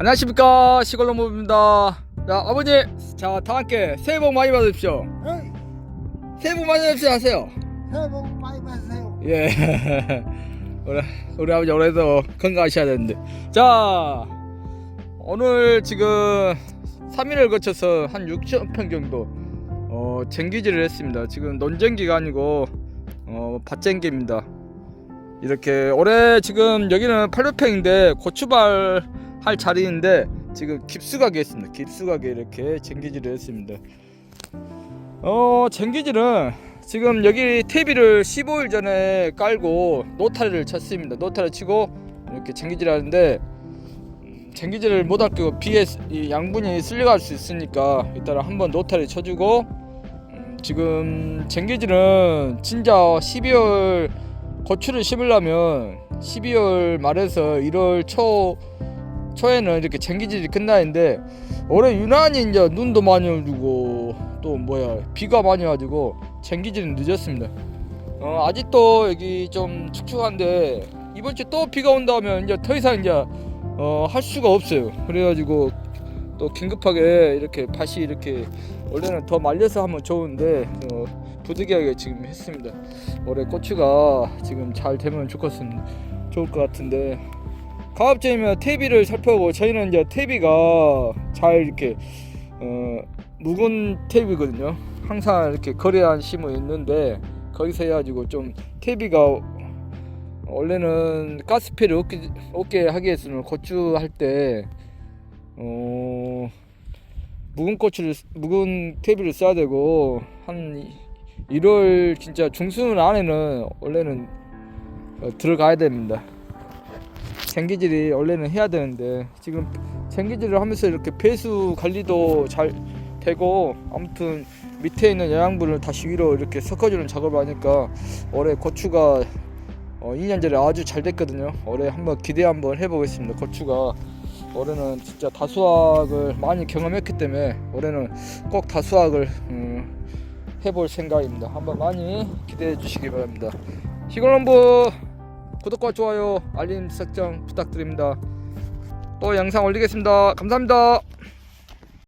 안녕하십니까 시골농부입니다. 자 아버지 자 다함께 새해 복 많이 받으십시오. 어이, 새해 복 많이 받으십시오 하세요. 새해 복 많이 받으세요. 예. 우리, 우리 아버지 올해도 건강하셔야 되는데. 자 오늘 지금 3일을 거쳐서 한 6천 평 정도 어 쟁기질을 했습니다. 지금 논쟁기가 아니고 어 밭쟁기입니다. 이렇게 올해 지금 여기는 800평인데 고추발 할 자리인데 지금 깊숙하게 했습니다 깊숙하게 이렇게 쟁기질을 했습니다 어 쟁기질은 지금 여기 퇴비를 15일 전에 깔고 노타리를 쳤습니다. 노타리 치고 이렇게 쟁기질 하는데 음, 쟁기질을 못 아끼고 비에 양분이 쓸려갈 수 있으니까 이따라 한번 노타리 쳐주고 음, 지금 쟁기질은 진짜 12월 고추를 심으려면 12월 말에서 1월 초 초에는 이렇게 쟁기질이 끝나는데 올해 유난히 이제 눈도 많이 오고 또 뭐야 비가 많이 와가지고 쟁기질은 늦었습니다. 어, 아직도 여기 좀 축축한데 이번 주또 비가 온다면 이제 더 이상 이제 어, 할 수가 없어요. 그래가지고 또 긴급하게 이렇게 밭이 이렇게 원래는 더 말려서 하면 좋은데 어, 부득이하게 지금 했습니다. 올해 고추가 지금 잘 되면 좋겠습니다. 좋을 것 같은데 가업제이면 퇴비를 살펴보고 저희는 이제 퇴비가 잘 이렇게 어, 묵은 퇴비거든요. 항상 이렇게 거래한 심어 있는데 거기서 해가지고 좀 퇴비가 원래는 가스피를 없게, 없게 하기 위해서는 고추 할때 어, 묵은 고추를 묵은 퇴비를 써야 되고 한 1월 진짜 중순 안에는 원래는 어, 들어가야 됩니다. 쟁기질이 원래는 해야 되는데 지금 쟁기질을 하면서 이렇게 배수 관리도 잘 되고 아무튼 밑에 있는 영양분을 다시 위로 이렇게 섞어주는 작업을 하니까 올해 고추가 어, 2년 전에 아주 잘 됐거든요. 올해 한번 기대 한번 해보겠습니다. 고추가 올해는 진짜 다수확을 많이 경험했기 때문에 올해는 꼭 다수확을 음, 해볼 생각입니다. 한번 많이 기대해 주시기 바랍니다. 시골농부 구독과 좋아요, 알림 설정 부탁드립니다. 또 영상 올리겠습니다. 감사합니다.